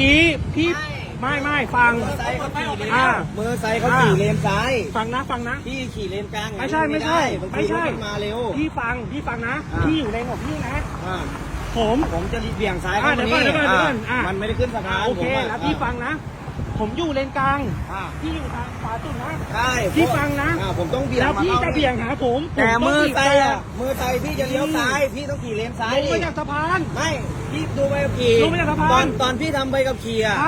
กี้พี่ไม่ไม่ฟังมอเตอร์ไซค์เขาขี่เลนอ่ามอเตอร์ไซค์เขาขี่เลนซ้ายฟังนะฟังนะ พี่ขี่เลนกลางไม่ใช่ไม่ใช่บางไม่ทีรใช่ถมันมาเร็ว พี่ฟังพี่ฟังนะอ่า พี่อยู่ในของพี่นะ อ่าผม ผมจะเบี่ยงซ้ายอ่าเข้าเดี๋มายวก่อนนี่เดี๋ยวก่อนเดี๋ยวก่อนอ่ามันไม่ได้ขึ้นสะพานโอเคผมะแล้วพี่ฟังนะ ผมอยู่เลนกลางอ่า พี่อยู่ทางขวาสุดนะ ใช่พี่ฟังนะ อ่าผมต้องเบี่ยงแล้วมาพี่ข้าจะเบี่ยงหาผมผแต่ต้มืงอบีบไซแต่ค์อะมือไซค์พี่จะเลี้ยวซ้าย พี่ต้องขี่เลนซ้ายลงมาจากสะพาน ไม่ พี่ดูใบขับขี่ลงมาจากสะพาน ตอนตอนพี่ทำใบขับขี่อะท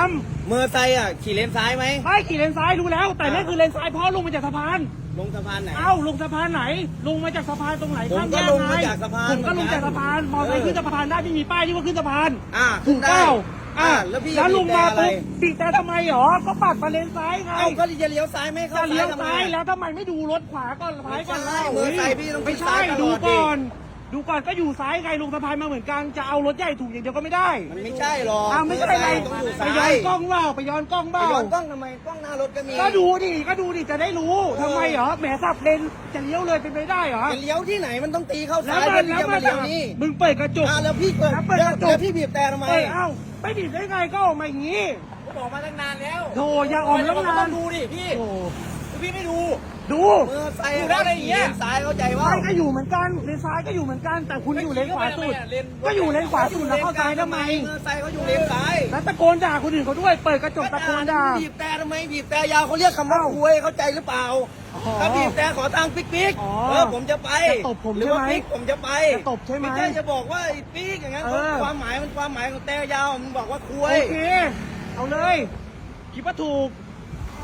มือไซค์อะขี่เลนซ้ายไหมำไม่ขี่เลนซ้ายรู้แล้ว แต่นี่คือเลนซ้ายเพราะลงมาจากสะพาน ลงสะพานไหน เอ้าลงสะพานไหน ลงมาจากสะพานตรงไหนผมข้ามก็แยลงมาไจากสะพานผมก็ลงจากสะพานเหมมืออนกันเตอร์ไซค์ขึ้นสะพานได้ไม่มีป้ายที่ว่าขึ้นสะพาน อ่าถูขึ้กนได้เก้าอ่า อ่าแล้วพี่แล้วจะลุงมาบีบแต่อะไรปุ๊บบีบแต่ทำไมหรอ ก็ปัดมาเลนซ้ายไงเอ้าก็จะเลี้ยวซ้ายไม่เข้าจะเลี้ยวทำไมซ้ายแล้วทำไมไม่ดูรถขวาก่อนซ้ายก่อนไม่ใช่เล่ามือซ้ายพี่ต้องไม่ขึ้นซ้าใช่ยตลอดดูก่อนดิดูก่อนก็อยู่ซ้ายไงลงสะพานมาเหมือนกันจะเอารถใหญ่ถูกอย่างเดียวก็ไม่ได้มันไม่ใช่หรอกอ้าวไม่ใช่อะไรต้องอยู่ไปซ้าย้อนยกล้องเปล่าไปย้อนกล้องไปเปล่าย้อนกล้องทำไมกล้องหน้ารถก็มีก็ดูดิก็ดูดิจะได้รู้เออทำไมเหรอแหมสับเลนจะเลี้ยวเลยเป็นไปได้เหรอจะเลี้ยวที่ไหนมันต้องตีเข้าแล้ซ้าวยมัเพื่อนที่แล้วจะมัมานเลี้ยวนี่มึงเปิดกระจกอ่าแล้วพี่เปิดแล้วเปิดแล้วกระจกแล้วพี่บีบแต่ทำไมเปิดเอ้า ไม่บีบได้ไงก็ออกมาอย่างนี้ ผมบอกมาตั้งนานแล้วโธ่อย่าออกแล้วต้นาอนงดูดิพี่โธ่พี่ไม่ดู ดูมือไซค์ดูได้อะไรอย่างเงี้ยเลนซ้ายเข้าใจว่า ซ้ายก็อยู่เหมือนกันเลนซ้ายก็อยู่เหมือนกัน แต่คุณอยู่เลนขวาสุดเลนก็อยู่เลนขวาสุดแล้วเข้าซ้ายทำไมมือไซค์เขาอยู่เลนซ้ายแล้วตะโกนด่าคนอื่นเขาด้วย เปิดกระจกตะโกนด่าบีบแต่ทำไมบีบแต่ยาวเขาเรียกคำว่าเอ้าคุยเข้าใจหรือเปล่าอ๋อถ้าบีบแต่ขอตังค์ปิ๊กปิ๊กอ๋อเออผมจะไปจะตบผมหรือว่าใช่ไหมปิ๊กผมจะไปจะตบใช่ไหมไม่ใช่จะบอกว่าไอ้ปิ๊กอย่างนั้นเออความหมายมันความหมายของแต่ยาวมันบอกว่าคุโอยเคเอาเลยคิดว่าถูก